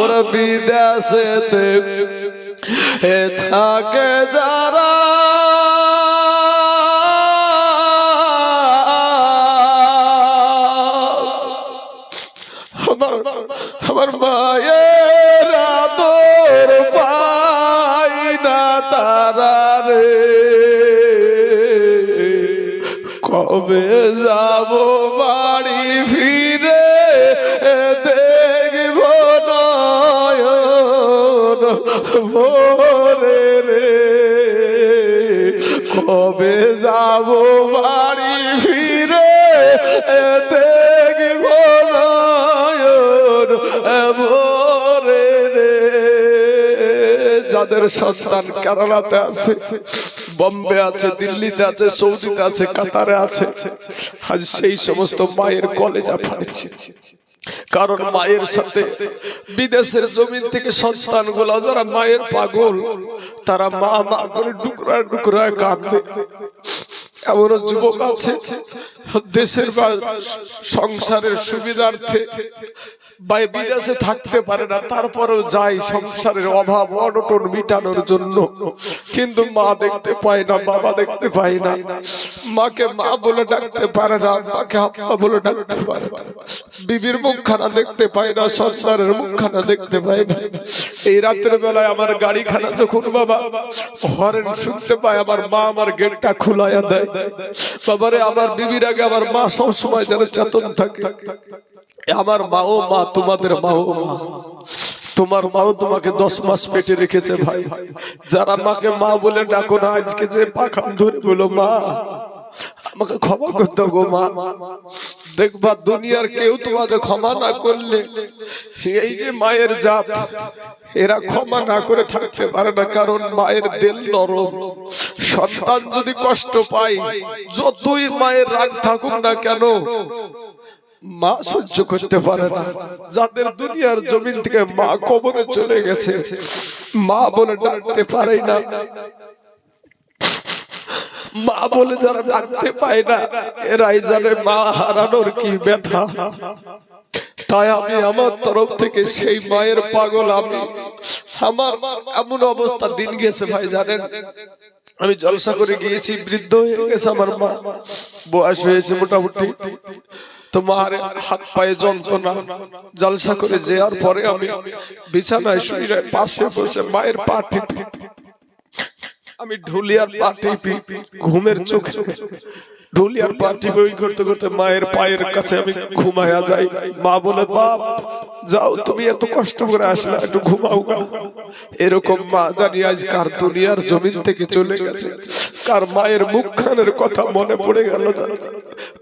ওরা বিদেশেতে এ থাকে যারা আমার আমার মায়ের আদর পাই না তারা রে। কবে যাব বাড়ি ফিরে ভোরে রে, কবে যাব বাড়ি ফিরে? দেখব রে। যাদের সন্তান কেরালাতে আছে, বম্বে আছে, দিল্লিতে আছে, সৌদিতে আছে, কাতারে আছে আজ সেই সমস্ত মায়ের কলেজা ফাড়ছে। কারণ মায়ের সাথে বিদেশের জমিন থেকে সন্তানগুলা যারা মায়ের পাগল তারা মা মা করে টুকরা টুকরা কাঁদবে এমনও যুবক আছে দেশের বা সংসারের সুবিধার্থে বা বিদেশে থাকতে পারে না, তারপরেও যায় সংসারের অভাব, অনটন মিটানোর জন্য। কিন্তু মা দেখতে পায় না, বাবা দেখতে পায় না। মাকে মা বলে ডাকতে পারে না মাকে আব্বা বলে ডাকতে পারে না। বিবির মুখখানা দেখতে পায় না সন্তানের মুখখানা দেখতে পায় না। এই রাতের বেলায় আমার গাড়িখানা যখন বাবা হরেন শুনতে পায়, আমার মা আমার গেটটা খুলাইয়া দেয়। বাবারে, আমার বিবির আগে আমার মা সব সময় যেন চেতন থাকে। আমার মা ও মা, তোমাদের মা ও মা। তোমার মাও তোমাকে দশ মাস পেটে রেখেছে ভাই। যারা মাকে মা বলে ডাকো না, আজকে যে পাখান ধরে বলো মা। আমাকে ক্ষমা করতে গো মা। দেখবা দুনিয়ার কেউ তোমাকে ক্ষমা না করলে, এই যে মায়ের জাত, এরা ক্ষমা না করে থাকতে পারে না, কারণ মায়ের দেল নরম। সন্তান যদি কষ্ট পায়, যতই মায়ের রাগ থাকুক না কেন মা সহ্য করতে পারে না। যাদের দুনিয়ার জমিন থেকে মা কবরে চলে গেছে। মা বলে ডাকতে পারে না। মা বলে যারা ডাকতে পায় না এরাই জানে মা হারানোর কি ব্যথা। তাই আমি আমার তরফ থেকে সেই মায়ের পাগল আমি। আমার এমন অবস্থা দিন গেছে ভাই জানেন? আমি জলসা করে গিয়েছি বৃদ্ধ হয়ে গেছে আমার মা। বয়স হয়েছে মোটামুটি। তো মার হাত পায়ে যন্ত্রণা, জলসা করে যাওয়ার পরে আমি বিছানায় শুয়ে পাশে বসে মায়ের পা আমি ঢুলিয়ার পা টিপি, ঘুমের চোখে ঢুলিয়ার পা টিপে ওই করতে করতে মায়ের পায়ের কাছে আমি ঘুমায়া যাই। মা বলে, বাপ, যাও, তুমি এত কষ্ট করে আসলে, একটু ঘুমাও গা। এরকম মা জানি আজ কার দুনিয়ার জমিন থেকে চলে গেছে, কার মায়ের মুখখানের কথা মনে পড়ে গেল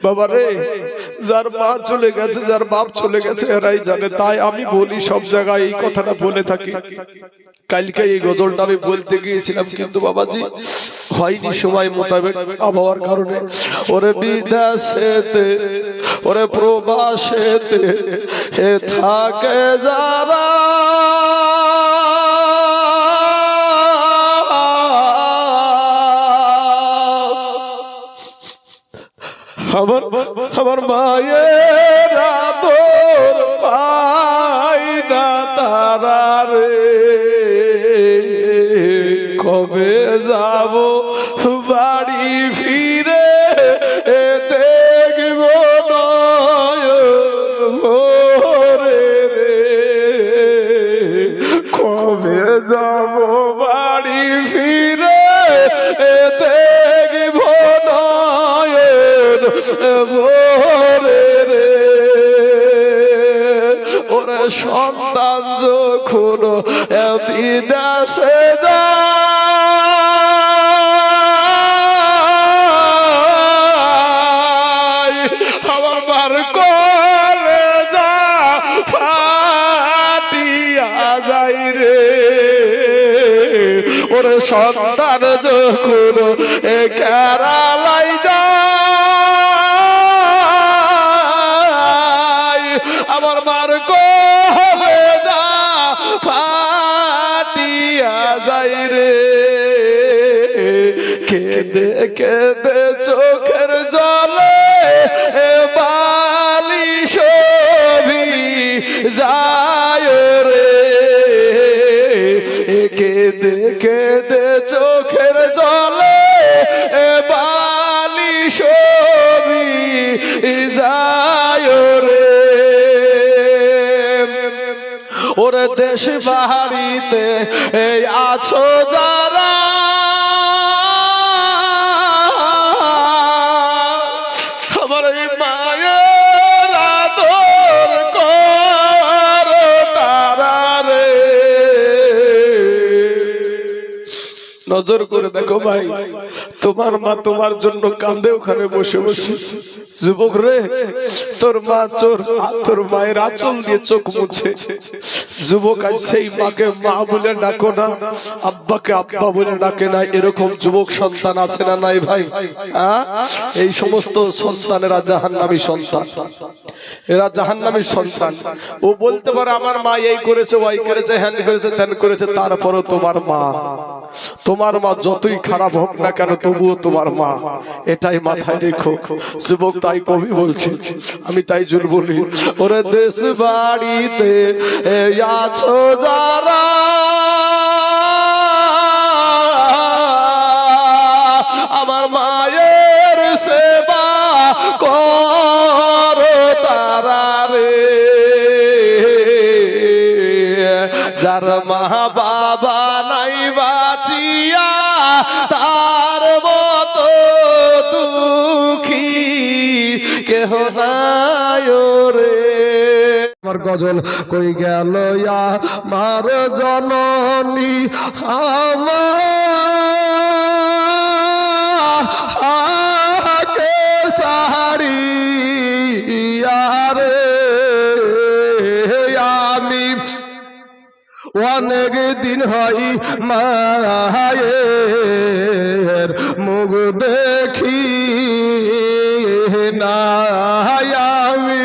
বাবা রে যার মা চলে গেছে যার বাপ চলে গেছে এরাই জানে। তাই আমি বলি সব জায়গায় এই কথাটা বলে থাকি। কালকে এই গজলটা আমি বলতে গিয়েছিলাম কিন্তু বাবাজি হয়নি সময় মোতাবেক আবহাওয়ার কারণে। ওরে বিদেশেতে ওরে প্রবাসেতে হে থাকে যারা আমার আমার মায়ের ভোরে রে। ওরে সন্তান যখন বিদেশে যায় আমার যা ফাটিয়া ওরে সন্তান দেশ বাহারিতে এই আছো যারা নজর করে দেখো ভাই, তোমার মা তোমার জন্য কান্দে ওখানে বসে বসে। যুবক রে, তোর মা চোর তোর মায়ের আঁচল দিয়ে চোখ মুছে। যুবক আজ সেই মাকে মা বলে ডাকো না, আব্বাকে আব্বা বলে ডাকে না, এরকম যুবক সন্তান আছে না নাই ভাই? এই সমস্ত সন্তানেরা জাহান্নামী সন্তান। এরা জাহান্নামী সন্তান। ও বলতে পারে, আমার মা এই করেছে, ওই করেছে, হ্যান করেছে ত্যান করেছে, তারপরও তোমার মা। তোমার মা যতই খারাপ হোক না কেন, তবুও তোমার মা। এটাই মাথায় রেখো। যুবক তাই কবি বলছে, আমি তাই জোর বলি, ওরে দেশ বাড়িতে আছো যারা, আমার মায়ের সেবা করো তারা রে। যার মা বাবা রে আমার গজল কই গেল জননী আমাকে সারি আমি অনেক দিন হই মায়ের মুখ দেখি না আমি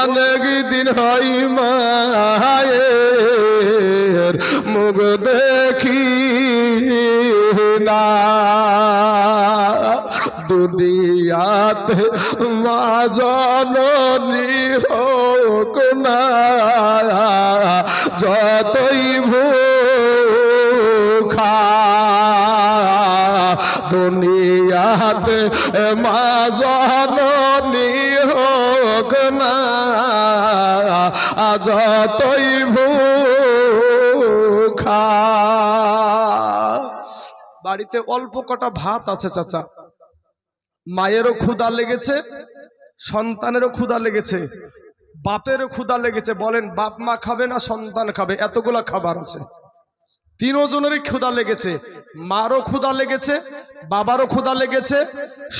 অনেক দিন হই মায়ের মুখ দেখি না। দুনিয়াতে মা জননী হোক না, যতই ভূখা দুনিয়াতে মা হোক না যতই ভূখা। বাড়িতে অল্প কটা ভাত আছে চাচা। মায়েরও ক্ষুদা লেগেছে, সন্তানেরও ক্ষুদা লেগেছে, বাপেরও ক্ষুদা লেগেছে। বলেন, বাপ মা খাবে না, সন্তান খাবে, এতগুলা খাবার আছে। তিনজনেরই ক্ষুধা লেগেছে। মারও ক্ষুধা লেগেছে, বাবারও ক্ষুধা লেগেছে,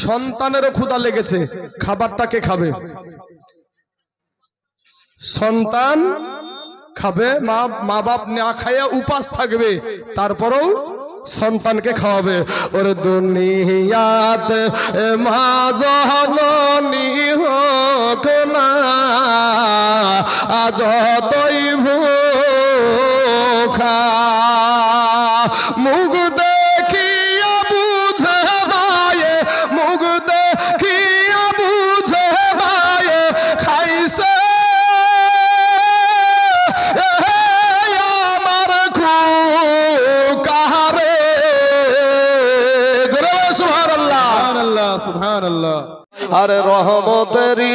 সন্তানেরও ক্ষুধা লেগেছে। খাবারটা কে খাবে? সন্তান খাবে, মা মা বাপ না খাইয়া উপাস থাকবে, তারপরেও সন্তানকে খাওয়াবে। ওরে দুনিয়াত মা জননী হোক না যতই ভূখা। মুখ আরে রহমতেরই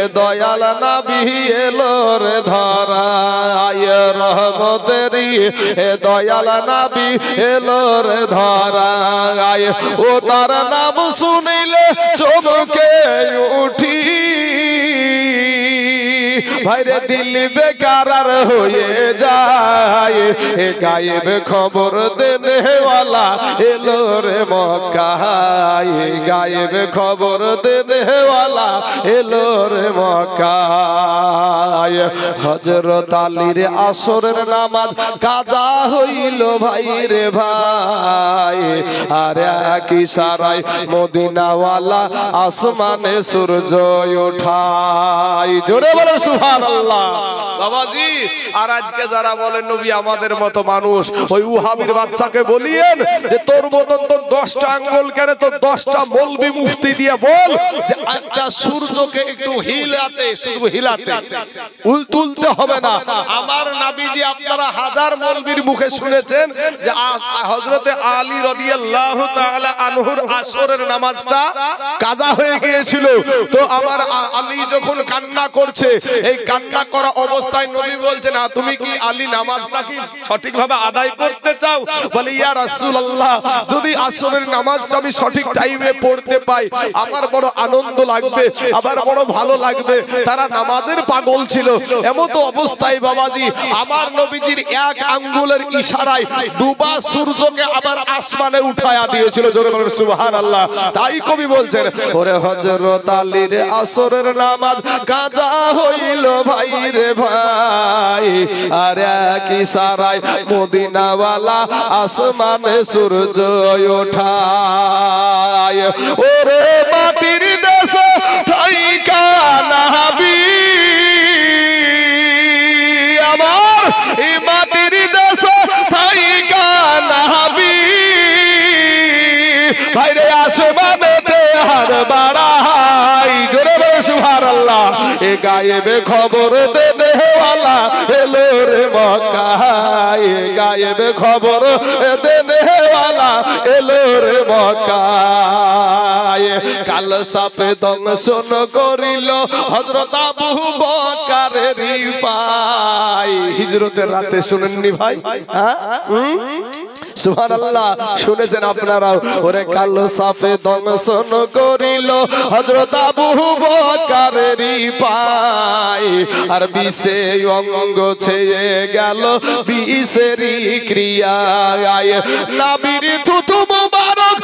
এ দয়াল নাবি এলো রে ধরা আয় রহমতেরি এ দয়াল নাবি এলো রে ধরা আয় ও তার নাম শুনিলে চমকে উঠি। ভাইরে দিল বেকার হয়ে যায়। এ গায়েব খবর দেনেওয়ালা এলো রে মক্কায়। গায়েব খবর দেনেওয়ালা এলো রে মক্কায়। হজরত আলীর আসরের নামাজ কাজা হইল ভাই রে ভাই। আর কি সারাই মদিনাওয়ালা আসমানে সূর্য ওঠাই জোরে বলে সুহান দিয়ে আমার নাবিজি আপনারা হাজার মলবির মুখে শুনেছেন যে হজরতে আলী আনহুর আসরের নামাজটা কাজা হয়ে গিয়েছিল। তো আমার আলী যখন কান্না করছে, এই কান্না করা অবস্থায় নবী বলছে না তুমি কি আলী নামাজটা কি সঠিকভাবে আদায় করতে চাও? বলে, ইয়া রাসূলুল্লাহ, যদি আসরের নামাজটা আমি সঠিক টাইমে পড়তে পাই, আমার বড় আনন্দ লাগবে আবার বড় ভালো লাগবে। তারা নামাজের পাগল ছিল। এমত অবস্থায় বাবাজি, আমার নবীজির এক আঙ্গুলের ইশারায় ডুবা সূর্যকে আবার আসমানে উঠায়া দিয়েছিল। জোরে বলেন, সুবহানাল্লাহ। তাই কবি বলছেন, ওরে হযরত আলীর আসরের নামাজ কাজা হইল ভাই রে ভাই, আর এক সারাই মদিনাওয়ালা আসমানে সূর্য ওঠায়। ওরে মাটির দেশে ঠাইকা নাবি আমার এই মাটির দেশে ঠাইকা নাবি ভাইরে আসমানেতে হার এ গায়েবে খবর দেনে ওয়ালা, এলো রে মক্কায়। এ গায়েবে খবর দেনে ওয়ালা, এলো রে মক্কায়। কাল সাপে দংশন করিল হযরত আবু বকরের পাই। হিজরতের রাতে শুনেননি ভাই? হ্যাঁ? সুবহানাল্লাহ শুনেছেন আপনারাও। ওরে কালো সাপে দংশন করিল হযরত আবু বকরের পায়। আর বিশে অঙ্গ ছেয়ে গেল বিষেরি ক্রিয়ায়। নাবির থুতু মুবারক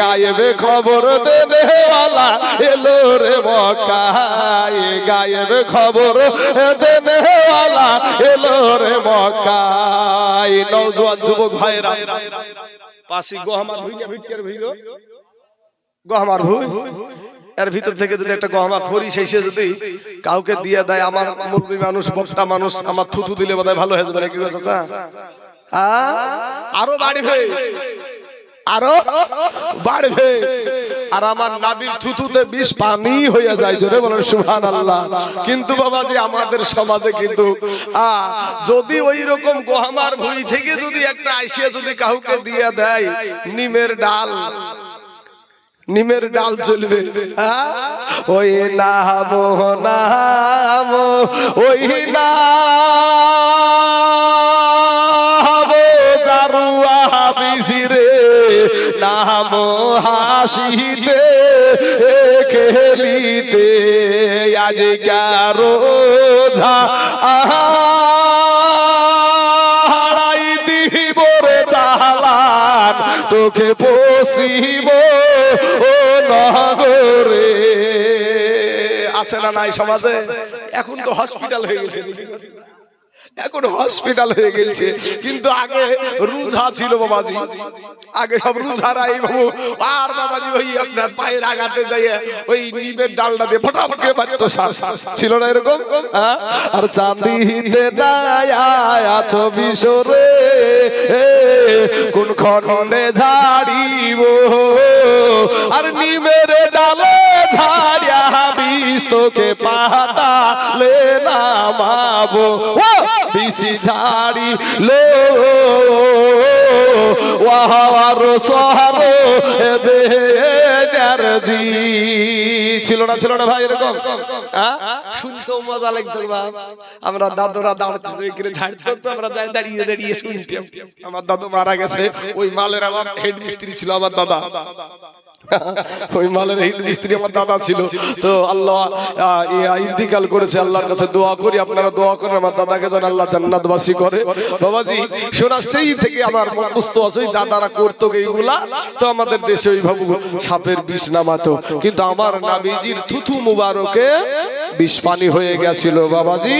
গায়েবে খবর দেনে ওয়ালা এলো রে মক্কা এ গায়েবে খবর দেনে ওয়ালা এলো রে এই নওজোয়ান যুবক ভাইরা, পাশি গোহামার ভুইয়া ভিটকের ভুইগো গহমার ভুই। এর ভিতর থেকে যদি একটা গহমা খড়ি শেষে যদি কাউকে দিয়ে দেয়, আমার মুরব্বী মানুষ, বক্তা মানুষ, আমার থুথু দিলে বোধহয় ভালো হয়ে যাবে নাকি গো চাচা? আ? আরও বাড়বে। আর আমার নাবির থুতুতে বিষ পানি হয়ে যায়, জোরে বলেন সুবহান আল্লাহ কিন্তু বাবাজি, আমাদের সমাজে কিন্তু যদি ওই রকম গোহামার ভুই থেকে যদি একটা আইসিয়া যদি কাউকে দিয়ে দেয়, নিমের ডাল নিমের ডাল চলবে? ওই নাম নাম ওই নাম জারুয়া বিসিরে নাম হাসিতে খেলিতে আজ কারও ঝা রে চালান তোকে পশিব ও নগরে। আছে না নাই সমাজে? এখন তো হসপিটাল হয়ে গেছে। এখন হসপিটাল হয়ে গেছে কিন্তু আগে রুঝা ছিল বাবাজি। আগে সব রুঝারা এই বাবু। আর বাবাজি ওই আপনার পায়ের আঘাতে যাইয়ে ওই নিমের ডালটা দিয়ে ফটাফটকে মারতো সার ছিল না এরকম? হ্যাঁ? আর চাঁদিতে আছো বিশরে কোন খন্ডে ঝাড়িব? আর নিমের ডালে বিষ তোকে পাতা লে নামাবো। ও বিসি ঝাড়ি লো। ওয়াহার সহার, এবে এনার্জি। ছিল না ছিল না ভাই, এরকম? শুনতেও মজা লাগতো আমরা দাদুরা দাঁড়িয়ে ঝাড়তো আমরা দাঁড়িয়ে দাঁড়িয়ে শুনতাম। আমার দাদু মারা গেছে, ওই মালের আমার হেড মিস্ত্রি ছিল আমার দাদা। ওই মালের হেড মিস্ত্রি আমার দাদা ছিল। তো আল্লাহ ইন্তিকাল করেছে আল্লাহর কাছে দোয়া করি, আপনারা দোয়া করেন, আমার দাদাকে যেন আল্লাহ জান্নাতবাসী করে। বাবাজি শোনা সেই থেকে আমার মুখস্থ আছে, ওই দাদারা করতো এইগুলা তো আমাদের দেশে ওইভাবে সাপের বিষ নামাতো। কিন্তু আমার নাবিজির থুথু মুবারকে বিষ পানি হয়ে গেছিল, বাবাজি।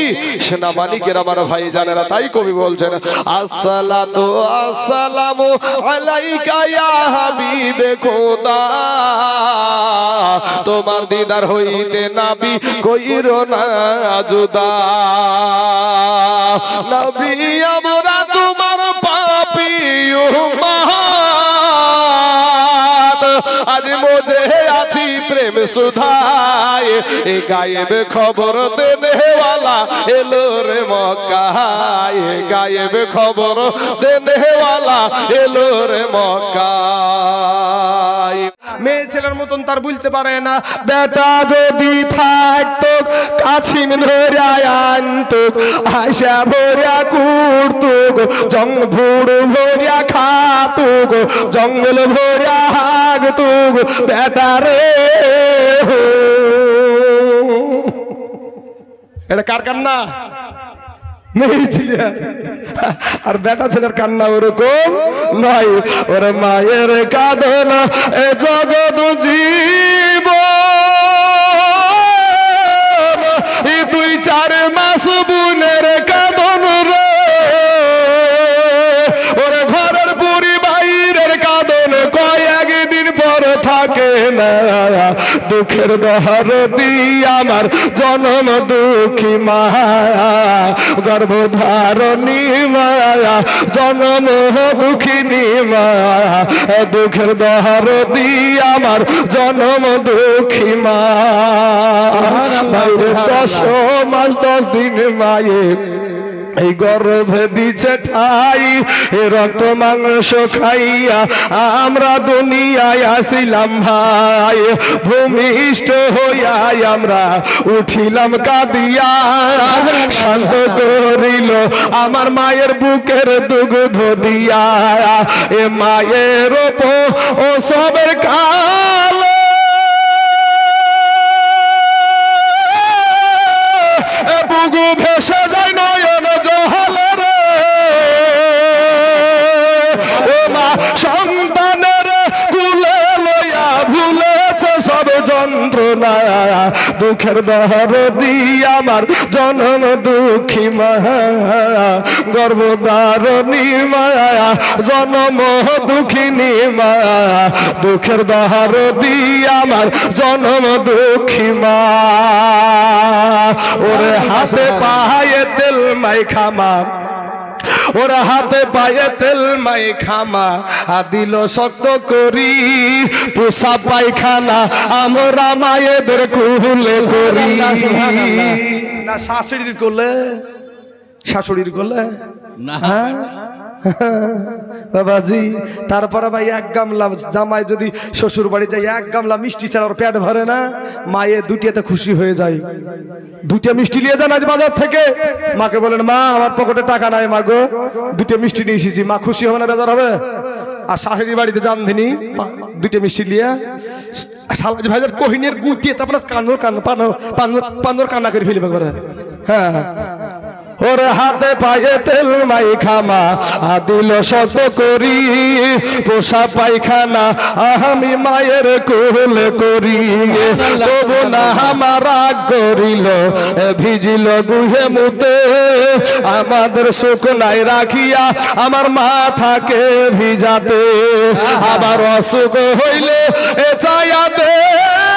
সেনাবাহিনীকের আমার ভাই জানে না তাই কবি বলছেন, আসসালাতু আসসালামু আলাইকা ইয়া হাবিবে খোদা। তোমার দিদার হইতে নাবি কইর না জুদা। নবী, আমরা তোমার পাপি আজ মোজে আছি প্রেম সুধায়। এ গায়েব খবর দেনেওয়ালা এলো রে মক্কায়। এ গায়েব খবর দেনেওয়ালা এলো রে মক্কায়। মেয়ে ছেলের মতন তার বুঝতে পারে না। বেটা যদি থাকতো কাছিম ধরিয়া আনতো আশা ভরিয়া কুড়তো জং ভুড় ভরিয়া খাতো জঙ্গল ভরিয়া হাগতো বেটা রে এটা কার কান্না? আর বেটা ছেলের কান্না ওরকম নয়। ওরে মায়ের কাঁদন এ জগৎ জীব তুই চার মাস বুনের না দুঃখের দহর দি আমার জনম দুঃখী মায়া গর্ভধারণী মায়া জনম দুঃখিনী মায়া দুঃখের দহর দি আমার জনম দুঃখী মা বাইরে দশ মাস দশ দিন মায়ে এই গর্ভে দিছে ঠাই, এ রক্ত মাংস খাইয়া আমরা দুনিয়ায় আসিলাম ভাই। ভূমিষ্ঠ হইয়া আমরা উঠিলাম কাঁদিয়া। শান্ত করিল আমার মায়ের বুকের দুগ্ধ দিয়া। এ মায়ের ও সবের কালো দুঃখের দহর দি আমার জনম দুঃখী মা গর্ভধারণী মায়া, জনম দুঃখিনী মা দুঃখের দহর দি আমার জনম দুঃখী মা। ওরে হাতে পায়ে তেল মাই খামা ওরা হাতে পায়ে তেল মাই খামা আদিল দিল শক্ত করি পোষা পায়খানা আমরা মায়েদের কুহুলে করি। না শাশুড়ির করলে শাশুড়ির করলে না। হ্যাঁ? বাবাজি, তারপরে ভাই এক গামলা জামাই যদি শ্বশুর বাড়ি যায়, এক গামলা মিষ্টি ছাড়া ওর পেট ভরে না, মায়ে দুটিয়াতে খুশি হয়ে যায়। দুটিয়া মিষ্টি নিয়ে যান আজ বাজার থেকে। মাকে বলেন, মা, আমার পকেটে টাকা নাই মা গো। দুটো মিষ্টি নিয়ে এসেছি। মা খুশি হবে না বেজার হবে? আর শাশুড়ি বাড়িতে যান দিনি দুটো মিষ্টি নিয়ে। সালাজ ভাইজার কোহিনের গুটিয়ে তারপরে কানোর কান পানো পানোর কান্না করে ফেলবে করে হ্যাঁ। ওর হাতে পায়ে তেল মাই খামা আ শত করি, পোষা পায়খানা আমি মায়ের কোলে করি। তবু না আমার করিল, ভিজিল গুহে মুতে, আমাদের সুখ নাই রাখিয়া আমার মাথাকে ভিজাতে। আবার অসুখ হইলে এ চায়া দেখি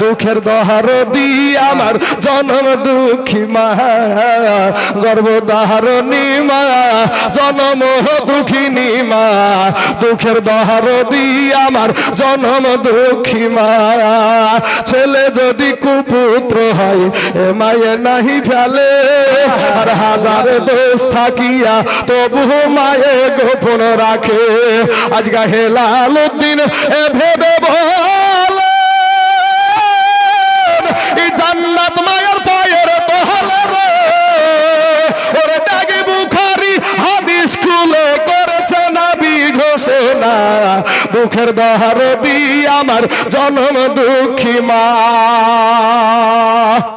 দুঃখের দহার দি আমার জনম দুঃখী মা। গর্ভধারণী মা জনম দুঃখিনী মা। দুঃখের দহার দি আমার জনম দুঃখী মা। ছেলে যদি কুপুত্র হয়, এ মায়ে নাহি ফেলে। আর হাজার দোষ থাকিয়া তবু মায়ে গোপন রাখে। আজকা হেলাল উদ্দিন, এ ভেবে দুঃখের দহার দি আমার জনম দুঃখী মা।